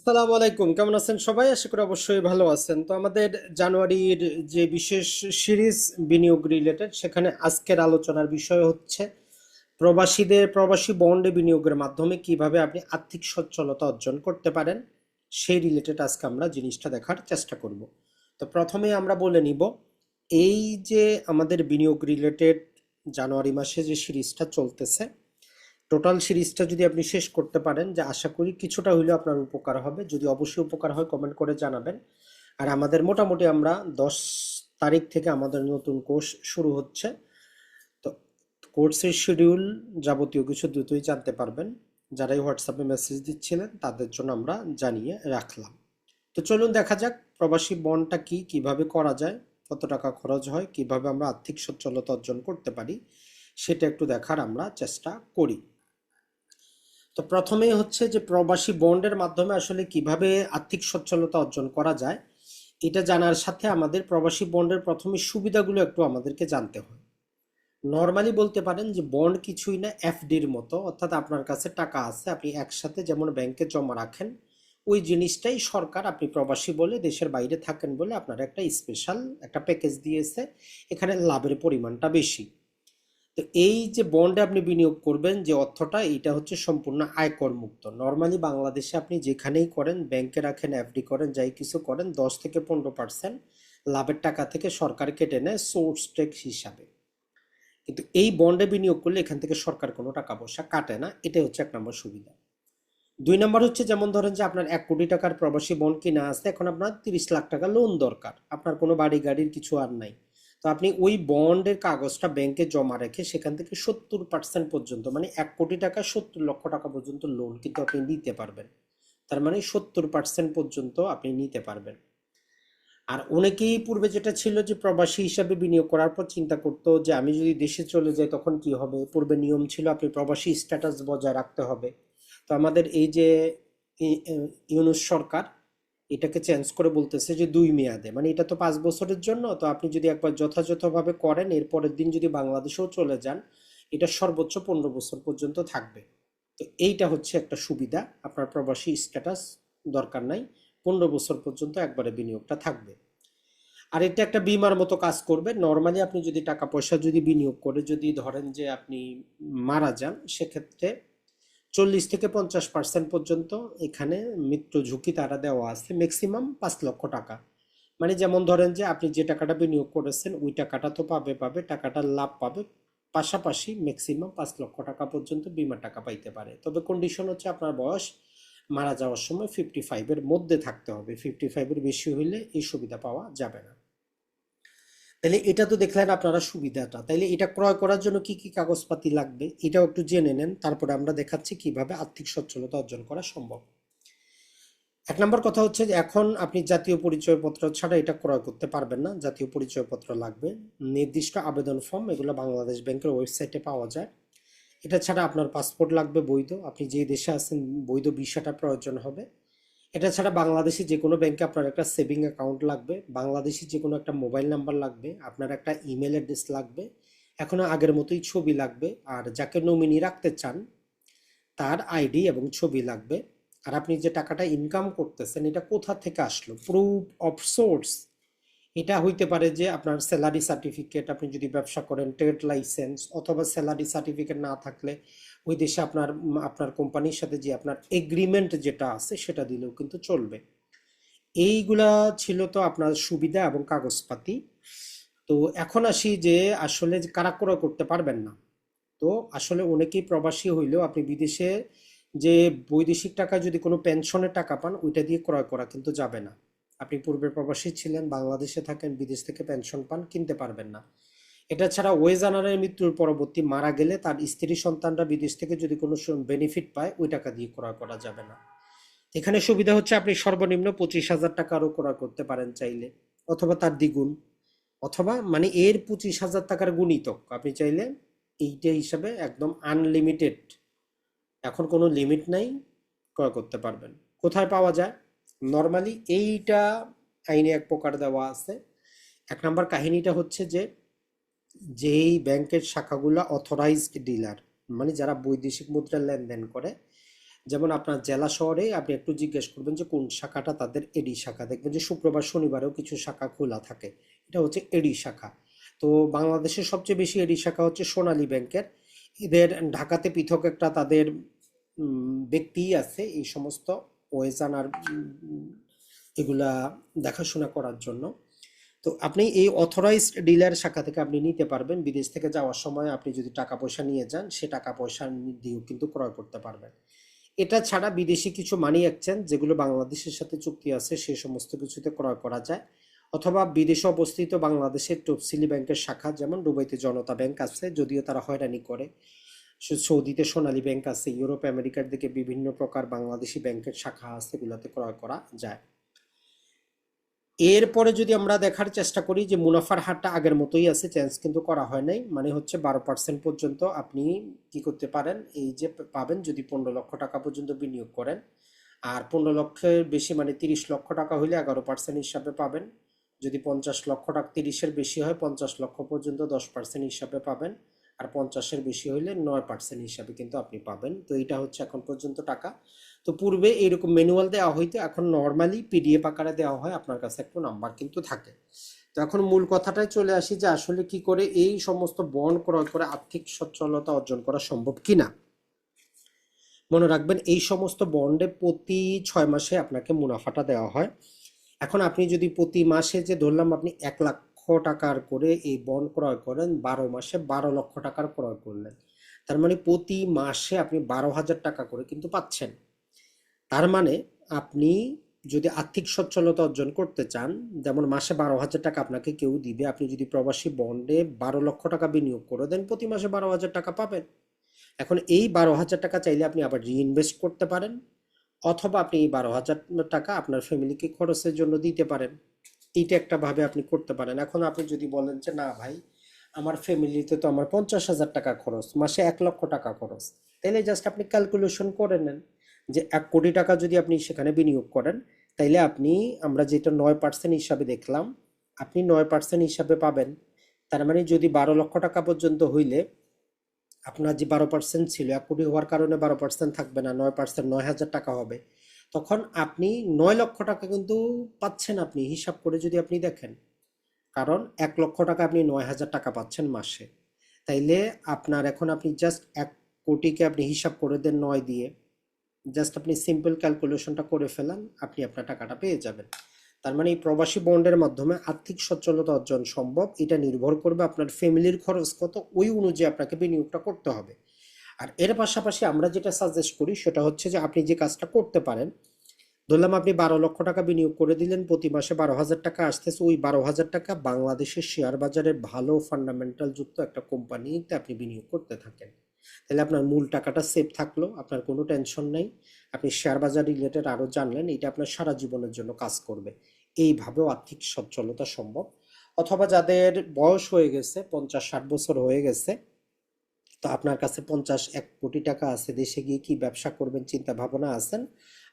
আসসালামু আলাইকুম। কেমন আছেন সবাই? আশা করি অবশ্যই ভালো আছেন। তো আমাদের জানুয়ারির যে বিশেষ সিরিজ বিনিয়োগ রিলেটেড সেখানে আজকের আলোচনার বিষয় হচ্ছে প্রবাসীদের প্রবাসী বন্ডে বিনিয়োগের মাধ্যমে কীভাবে আপনি আর্থিক সচ্ছলতা অর্জন করতে পারেন, সেই রিলেটেড আজকে আমরা জিনিসটা দেখার চেষ্টা করব। তো প্রথমে আমরা বলে নিব, এই যে আমাদের বিনিয়োগ রিলেটেড জানুয়ারি মাসে যে সিরিজটা চলতেছে টোটাল সিরিজটা যদি আপনি শেষ করতে পারেন, যে আশা করি কিছুটা হইলেও আপনার উপকার হবে। যদি অবশ্যই উপকার হয় কমেন্ট করে জানাবেন। আর আমাদের মোটামুটি আমরা দশ তারিখ থেকে আমাদের নতুন কোর্স শুরু হচ্ছে। তো কোর্সের শিডিউল যাবতীয় কিছু দ্রুতই জানতে পারবেন। যারাই হোয়াটসঅ্যাপে মেসেজ দিচ্ছিলেন, তাদের জন্য আমরা জানিয়ে রাখলাম। তো চলুন দেখা যাক, প্রবাসী বন্ডটা কি, কীভাবে করা যায়, কত টাকা খরচ হয়, কীভাবে আমরা আর্থিক সচ্ছলতা অর্জন করতে পারি, সেটা একটু দেখার আমরা চেষ্টা করি। তো প্রথমেই হচ্ছে যে প্রবাসী বন্ডের মাধ্যমে আসলে কীভাবে আর্থিক সচ্ছলতা অর্জন করা যায়, এটা জানার সাথে আমাদের প্রবাসী বন্ডের প্রথমে সুবিধাগুলো একটু আমাদেরকে জানতে হয়। নর্মালি বলতে পারেন যে বন্ড কিছুই না, এফডির মতো, অর্থাৎ আপনার কাছে টাকা আছে, আপনি একসাথে যেমন ব্যাংকে জমা রাখেন, ওই জিনিসটাই সরকার আপনি প্রবাসী বলে দেশের বাইরে থাকেন বলে আপনার একটা স্পেশাল একটা প্যাকেজ দিয়েছে, এখানে লাভের পরিমাণটা বেশি। তো এই যে বন্ডে আপনি বিনিয়োগ করবেন যে অর্থটা এটা হচ্ছে সম্পূর্ণ আয়কর মুক্ত। নর্মালি বাংলাদেশে আপনি যেখানেই করেন ব্যাংকে রাখেন এফডি করেন, যাই কিছু করেন, দশ থেকে পনেরো পার্সেন্ট লাভের টাকা থেকে সরকার কেটে নেয় সোর্স ট্যাক্স হিসাবে। কিন্তু এই বন্ডে বিনিয়োগ করলে এখান থেকে সরকার কোনো টাকা পয়সা কাটে না, এটাই হচ্ছে এক নম্বর সুবিধা। দুই নম্বর হচ্ছে যেমন ধরেন যে আপনার এক কোটি টাকার প্রবাসী বন্ড কিনা আছে, এখন আপনার তিরিশ লাখ টাকা লোন দরকার। আপনার কোনো বাড়ি গাড়ির কিছু আর নাই। তো আপনি ওই বন্ডের কাগজটা ব্যাংকে জমা রেখে সেখান থেকে সত্তর পার্সেন্ট পর্যন্ত মানে এক কোটি টাকা, সত্তর লক্ষ টাকা পর্যন্ত লোন কিন্তু আপনি নিতে পারবেন। তার মানে সত্তর পার্সেন্ট পর্যন্ত আপনি নিতে পারবেন। আর অনেকেই পূর্বে যেটা ছিল যে প্রবাসী হিসাবে বিনিয়োগ করার পর চিন্তা করতো যে আমি যদি দেশে চলে যাই তখন কি হবে? পূর্বে নিয়ম ছিল আপনি প্রবাসী স্ট্যাটাস বজায় রাখতে হবে। তো আমাদের এই যে ইউনুস সরকার এটাকে চেঞ্জ করে বলতেছে যে দুই মেয়াদে। মানে এটা তো পাঁচ বছরের জন্য, তো আপনি যদি একবার যথাযথভাবে করেন, এরপরের দিন যদি বাংলাদেশেও চলে যান, এটা সর্বোচ্চ পনেরো বছর পর্যন্ত থাকবে। তো এইটা হচ্ছে একটা সুবিধা, আপনার প্রবাসী স্ট্যাটাস দরকার নাই, পনেরো বছর পর্যন্ত একবারে বিনিয়োগটা থাকবে। আর এটা একটা বিমার মতো কাজ করবে নর্মালি আপনি যদি টাকা পয়সা যদি বিনিয়োগ করে, যদি ধরেন যে আপনি মারা যান, সেক্ষেত্রে চল্লিশ থেকে পঞ্চাশ পার্সেন্ট পর্যন্ত এখানে মৃত্যু ঝুঁকি তারা দেওয়া আছে ম্যাক্সিমাম পাঁচ লক্ষ টাকা। মানে যেমন ধরেন যে আপনি যে টাকাটা বিনিয়োগ করেছেন, ওই টাকাটা তো পাবে পাবে, টাকাটার লাভ পাবে। পাশাপাশি ম্যাক্সিমাম পাঁচ লক্ষ টাকা পর্যন্ত বিমা টাকা পাইতে পারে। তবে কন্ডিশন হচ্ছে আপনার বয়স, মারা যাওয়ার সময় ফিফটি ফাইভের মধ্যে থাকতে হবে। ফিফটি ফাইভের বেশি হইলে এই সুবিধা পাওয়া যাবে না। তাহলে এটা তো দেখলেন আপনারা সুবিধাটা। তাইলে এটা ক্রয় করার জন্য কি কি কাগজপাতি লাগবে? এটাও একটু জেনে নেন, তারপরে আমরা দেখাচ্ছি কীভাবে আর্থিক সচ্ছলতা অর্জন করা সম্ভব। এক নম্বর কথা হচ্ছে যে এখন আপনি জাতীয় পরিচয়পত্র ছাড়া এটা ক্রয় করতে পারবেন না, জাতীয় পরিচয়পত্র লাগবে। নির্দিষ্ট আবেদন ফর্ম, এগুলো বাংলাদেশ ব্যাংকের ওয়েবসাইটে পাওয়া যায়। এটা ছাড়া আপনার পাসপোর্ট লাগবে বৈধ, আপনি যে দেশে আছেন বৈধ ভিসাটা প্রয়োজন হবে। এটা ছাড়া বাংলাদেশি যে কোনো ব্যাংকে আপনার একটা সেভিং অ্যাকাউন্ট লাগবে, বাংলাদেশি যে কোনো একটা মোবাইল নাম্বার লাগবে, আপনার একটা ইমেল অ্যাড্রেস লাগবে, এখনও আগের মতোই ছবি লাগবে, আর যাকে নমিনি রাখতে চান, তার আইডি এবং ছবি লাগবে। আর আপনি যে টাকাটা ইনকাম করতেছেন, এটা কোথা থেকে আসলো? প্রুফ অফ সোর্স এটা হইতে পারে যে আপনার স্যালারি সার্টিফিকেট আপনি যদি ব্যবসা করেন ট্রেড লাইসেন্স অথবা স্যালারি সার্টিফিকেট না থাকলে ওই দেশে আপনার আপনার কোম্পানির সাথে যে আপনার এগ্রিমেন্ট যেটা আছে সেটা দিলেও কিন্তু চলবে। এইগুলা ছিল তো আপনার সুবিধা এবং কাগজপাতি। তো এখন আসি যে আসলে কারা ক্রয় করতে পারবেন না। তো আসলে অনেকেই প্রবাসী হইলেও আপনি বিদেশে যে বৈদেশিক টাকা যদি কোনো পেনশনের টাকা পান, ওইটা দিয়ে ক্রয় করা কিন্তু যাবে না। আপনি পূর্বে প্রবাসী ছিলেন, বাংলাদেশে থাকেন, বিদেশ থেকে পেনশন পান, কিনতে পারবেন না। এটা ছাড়া ওয়েজানারের মৃত্যুর পরবর্তী মারা গেলে তার স্ত্রী সন্তানরা বিদেশ থেকে যদি কোনো বেনিফিট পায়, ওই টাকা দিয়ে ক্রয় করা যাবে না। এখানে সুবিধা হচ্ছে আপনি সর্বনিম্ন পঁচিশ হাজার টাকারও ক্রয় করতে পারেন চাইলে, অথবা তার দ্বিগুণ, অথবা মানে এর পঁচিশ হাজার টাকার গুণিতক। আপনি চাইলে এইটা হিসাবে একদম আনলিমিটেড এখন কোনো লিমিট নাই, ক্রয় করতে পারবেন। কোথায় পাওয়া যায়? নর্মালি এইটা আইনে এক প্রকার দেওয়া আছে। এক নম্বর কাহিনীটা হচ্ছে যে যেই ব্যাংকের শাখাগুলো অথরাইজড ডিলার মানে যারা বৈদেশিক মুদ্রা লেনদেন করে, যেমন আপনার জেলা শহরে আপনি একটু জিজ্ঞেস করবেন যে কোন শাখাটা তাদের এডি শাখা? দেখবেন যে শুক্রবার, শনিবারেও কিছু শাখা খোলা থাকে। এটা হচ্ছে এডি শাখা। তো বাংলাদেশের সবচেয়ে বেশি এডি শাখা হচ্ছে সোনালী ব্যাংকের। এদের ঢাকাতে পৃথক একটা তাদের ব্যক্তি আছে এই সমস্ত, ওয়েজান আর এগুলা দেখাশোনা করার জন্য। তো আপনি এই অথরাইজড ডিলার শাখা থেকে আপনি নিতে পারবেন। বিদেশ থেকে যাওয়ার সময় আপনি যদি টাকা পয়সা নিয়ে যান, সে টাকা পয়সা দিয়েও কিন্তু ক্রয় করতে পারবেন। এটা ছাড়া বিদেশি কিছু মানি এক্সচেঞ্জ যেগুলো বাংলাদেশের সাথে চুক্তি আছে, সে সমস্ত কিছুতে ক্রয় করা যায়। অথবা বিদেশে অবস্থিত বাংলাদেশের তফসিলি ব্যাংকের শাখা, যেমন দুবাইতে জনতা ব্যাংক আছে, যদিও তারা হয়রানি করে। সৌদিতে সোনালী ব্যাংক আছে, ইউরোপ, আমেরিকার দিকে বিভিন্ন প্রকার বাংলাদেশি ব্যাংকের শাখা আছে, এগুলোতে ক্রয় করা যায়। এরপরে যদি আমরা দেখার চেষ্টা করি যে মুনাফার হারটা আগের মতোই আছে চেঞ্জ কিন্তু করা হয় নাই। মানে হচ্ছে বারো পার্সেন্ট পর্যন্ত আপনি কি করতে পারেন, এই যে পাবেন যদি পনেরো লক্ষ টাকা পর্যন্ত বিনিয়োগ করেন। আর পনেরো লক্ষের বেশি মানে তিরিশ লক্ষ টাকা হইলে এগারো পার্সেন্ট হিসাবে পাবেন। যদি পঞ্চাশ লক্ষ টাকা, তিরিশের বেশি হয় পঞ্চাশ লক্ষ পর্যন্ত দশ পার্সেন্ট হিসাবে পাবেন। আর পঞ্চাশের বেশি হইলে নয় পার্সেন্ট হিসাবে কিন্তু আপনি পাবেন। তো এটা হচ্ছে এখন পর্যন্ত টাকা। তো পূর্বে এইরকম ম্যানুয়াল দেওয়া হইতো, এখন নর্মালি পিডিএফ আকারে দেওয়া হয়, আপনার কাছে একটু নাম্বার কিন্তু থাকে। তো এখন মূল কথাটায় চলে আসি যে আসলে কি করে এই সমস্ত বন্ড ক্রয় করে আর্থিক সচ্ছলতা অর্জন করা সম্ভব কিনা। মনে রাখবেন, এই সমস্ত বন্ডে প্রতি ছয় মাসে আপনাকে মুনাফাটা দেওয়া হয়। এখন আপনি যদি প্রতি মাসে যে ধরলাম আপনি এক লক্ষ টাকার করে এই বন্ড ক্রয় করেন, বারো মাসে বারো লক্ষ টাকার ক্রয় করলেন। তার মানে প্রতি মাসে আপনি বারো হাজার টাকা করে কিন্তু পাচ্ছেন। তার মানে আপনি যদি আর্থিক সচ্ছলতা অর্জন করতে চান, যেমন মাসে বারো হাজার টাকা আপনাকে কেউ দিবে, আপনি যদি প্রবাসী বন্ডে বারো লক্ষ টাকা বিনিয়োগ করে দেন, প্রতি মাসে বারো হাজার টাকা পাবেন। এখন এই বারো হাজার টাকা চাইলে আপনি আবার রিইনভেস্ট করতে পারেন, অথবা আপনি এই বারো হাজার টাকা আপনার ফ্যামিলিকে খরচের জন্য দিতে পারেন। এইটা একটা ভাবে আপনি করতে পারেন। এখন আপনি যদি বলেন যে, না ভাই, আমার ফ্যামিলিতে তো আমার পঞ্চাশ হাজার টাকা খরচ, মাসে এক লক্ষ টাকা খরচ। তাহলে জাস্ট আপনি ক্যালকুলেশন করে নেন। যে এক কোটি টাকা যদি আপনি সেখানে বিনিয়োগ করেন, তাইলে আপনি, আমরা যেটা নয় পার্সেন্ট হিসাবে দেখলাম, আপনি নয় পার্সেন্ট হিসাবে পাবেন। তার মানে যদি বারো লক্ষ টাকা পর্যন্ত হইলে, আপনার যে বারো পার্সেন্ট ছিল, এক কোটি হওয়ার কারণে বারো পার্সেন্ট থাকবে না, নয় পার্সেন্ট নয় হাজার টাকা হবে। তখন আপনি নয় লক্ষ টাকা কিন্তু পাচ্ছেন আপনি, হিসাব করে যদি আপনি দেখেন। কারণ এক লক্ষ টাকা আপনি নয় হাজার টাকা পাচ্ছেন মাসে। তাইলে আপনার এখন আপনি জাস্ট এক কোটিকে আপনি হিসাব করে দেন নয় দিয়ে। জাস্ট আপনি সিম্পল ক্যালকুলেশনটা করে ফেলান, আপনি আপনার টাকাটা পেয়ে যাবেন। তার মানে এই প্রবাসী বন্ডের মাধ্যমে আর্থিক সচ্ছলতা অর্জন সম্ভব, এটা নির্ভর করবে আপনার ফ্যামিলির খরচ কত, ওই অনুযায়ী আপনাকে বিনিয়োগটা করতে হবে। আর এর পাশাপাশি আমরা যেটা সাজেস্ট করি সেটা হচ্ছে যে আপনি যে কাজটা করতে পারেন, ধরলাম আপনি বারো লক্ষ টাকা বিনিয়োগ করে দিলেন, প্রতি মাসে বারো হাজার টাকা আসতেছে, ওই বারো হাজার টাকা বাংলাদেশের শেয়ার বাজারে ভালো ফান্ডামেন্টাল যুক্ত একটা কোম্পানিতে আপনি বিনিয়োগ করতে থাকেন। তাহলে আপনার মূল টাকাটা সেফ থাকল, আপনার কোনো টেনশন নেই। আপনি শেয়ার বাজার রিলেটেড আরও জানলেন, এটা আপনার সারা জীবনের জন্য কাজ করবে। এইভাবেও আর্থিক সচ্ছলতা সম্ভব। অথবা যাদের বয়স হয়ে গেছে, পঞ্চাশ ষাট বছর হয়ে গেছে, তো আপনার কাছে পঞ্চাশ এক কোটি টাকা আছে, দেশে গিয়ে কি ব্যবসা করবেন চিন্তা ভাবনা আছেন?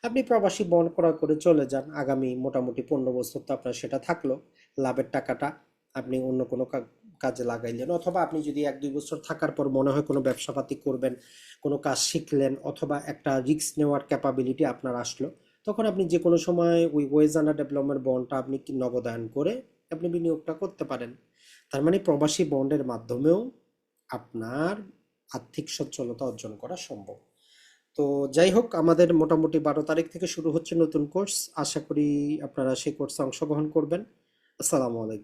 আপনি প্রবাসী বন্ড ক্রয় করে চলে যান। আগামী মোটামুটি পনেরো বছর তো আপনার সেটা থাকল। লাভের টাকাটা আপনি অন্য কোনো কাজে লাগাইলেন। অথবা আপনি যদি এক দুই বছর থাকার পর মনে হয় কোনো ব্যবসাপাতি করবেন, কোনো কাজ শিখলেন, অথবা একটা রিস্ক নেওয়ার ক্যাপাবিলিটি আপনার আসলো, তখন আপনি যে কোনো সময় ওই ওয়েজানা ডেভেলপমেন্ট বন্ডটা আপনি নগদায়ন করে আপনি বিনিয়োগটা করতে পারেন। তার মানে প্রবাসী বন্ডের মাধ্যমেও আপনার আর্থিক সচ্ছলতা অর্জন করা সম্ভব। তো যাই হোক, আমাদের মোটামুটি বারো তারিখ থেকে শুরু হচ্ছে নতুন কোর্স আশা করি আপনারা সেই কোর্সে অংশগ্রহণ করবেন। আসসালামু আলাইকুম।